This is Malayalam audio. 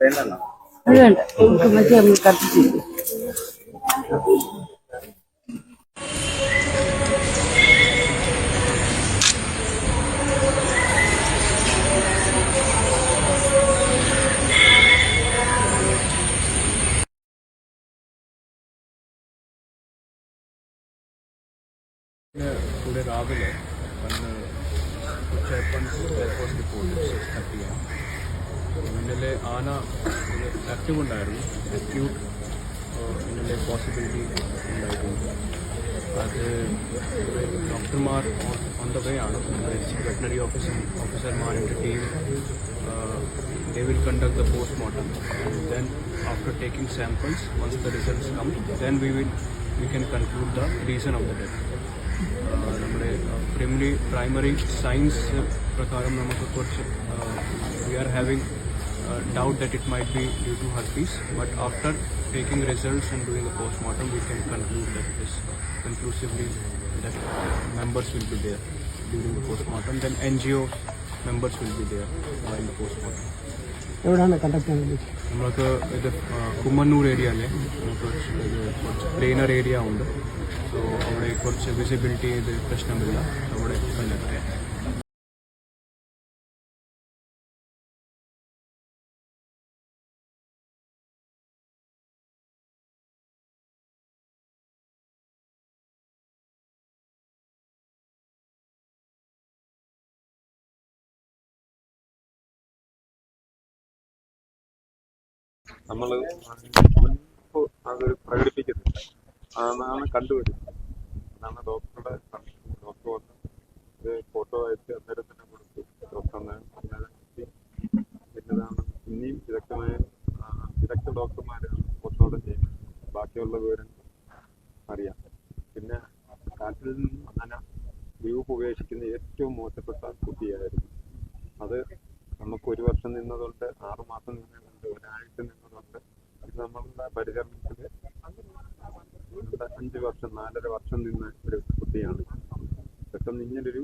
വേണ്ടല്ലോ അത് വേണ്ട നമുക്ക് മറ്റേ നമ്മൾ കത്തിച്ചില്ലേ പിന്നെ ഇവിടെ രാവിലെ വന്ന് ചേർപ്പൻസ് എയർപോർട്ട് പോയി സിക്സ് തേർട്ടി ആണ് ഇന്നലെ ആന ആക്റ്റീവ് ഉണ്ടായിരുന്നു അക്യൂട്ട് ഇന്നലെ പോസിബിലിറ്റി ഉണ്ടായിട്ടുണ്ട് അത് ഡോക്ടർമാർ ഓൺ ദ വേ ആണ് വെറ്റനറി ഓഫീസർ ഓഫീസർമാരുടെ team they will conduct the post-mortem and then after taking samples once the results come then we will we can conclude the reason of the death പ്രിമറി primary science പ്രകാരം നമുക്ക് കുറച്ച് we are having doubt that it might be due to herpes but after taking results and doing the postmortem we can conclude that it is conclusively that members will be there during the postmortem then N G O members will be there in the postmortem എവിടെയാണ് കണ്ടക്ട് ചെയ്യുന്നത് നമ്മൾക്ക് ഇത് കുമ്മന്നൂർ അല്ലേ? നമുക്ക് കുറച്ച് പ്ലെയിനർ ഏരിയ ഉണ്ട്. സോ അവിടെ കുറച്ച് വിസിബിലിറ്റി ഇത് പ്രശ്നമില്ല. അവിടെ നമ്മൾ അതൊരു പ്രകടിപ്പിക്കുന്നില്ല. അതാണ് കണ്ടുപിടിച്ചത്. അതാണ് ഡോക്ടറുടെ. ഡോക്ടർ വന്ന് ഇത് ഫോട്ടോ അയച്ച് അന്നേരം തന്നെ കൊടുത്തു. ഡോക്ടർ അന്നേരം അന്നേരം എത്തി. പിന്നതാണ്. ഇനിയും വിദഗ്ധമായ വിദഗ്ധ ഡോക്ടർമാരാണ് ഫോട്ടോടെ ചെയ്യുന്നത്. ബാക്കിയുള്ള വിവരങ്ങൾ അറിയാം. പിന്നെ കാറ്റിൽ നിന്നും അങ്ങനെ ഗ്രൂപ്പ് ഉപേക്ഷിക്കുന്ന ഏറ്റവും മോശപ്പെട്ട കുട്ടിയായിരുന്നു. അത് നമുക്ക് ഒരു വർഷം നിന്നതുകൊണ്ട് ആറുമാസം നിന്നതുകൊണ്ട് ഒരാഴ്ച നിന്നതുകൊണ്ട് അത് നമ്മളുടെ പരിചരണത്തിൽ അഞ്ച് വർഷം നാലര വർഷം നിന്ന ഒരു കുട്ടിയാണ്. പെട്ടെന്ന് ഇങ്ങനൊരു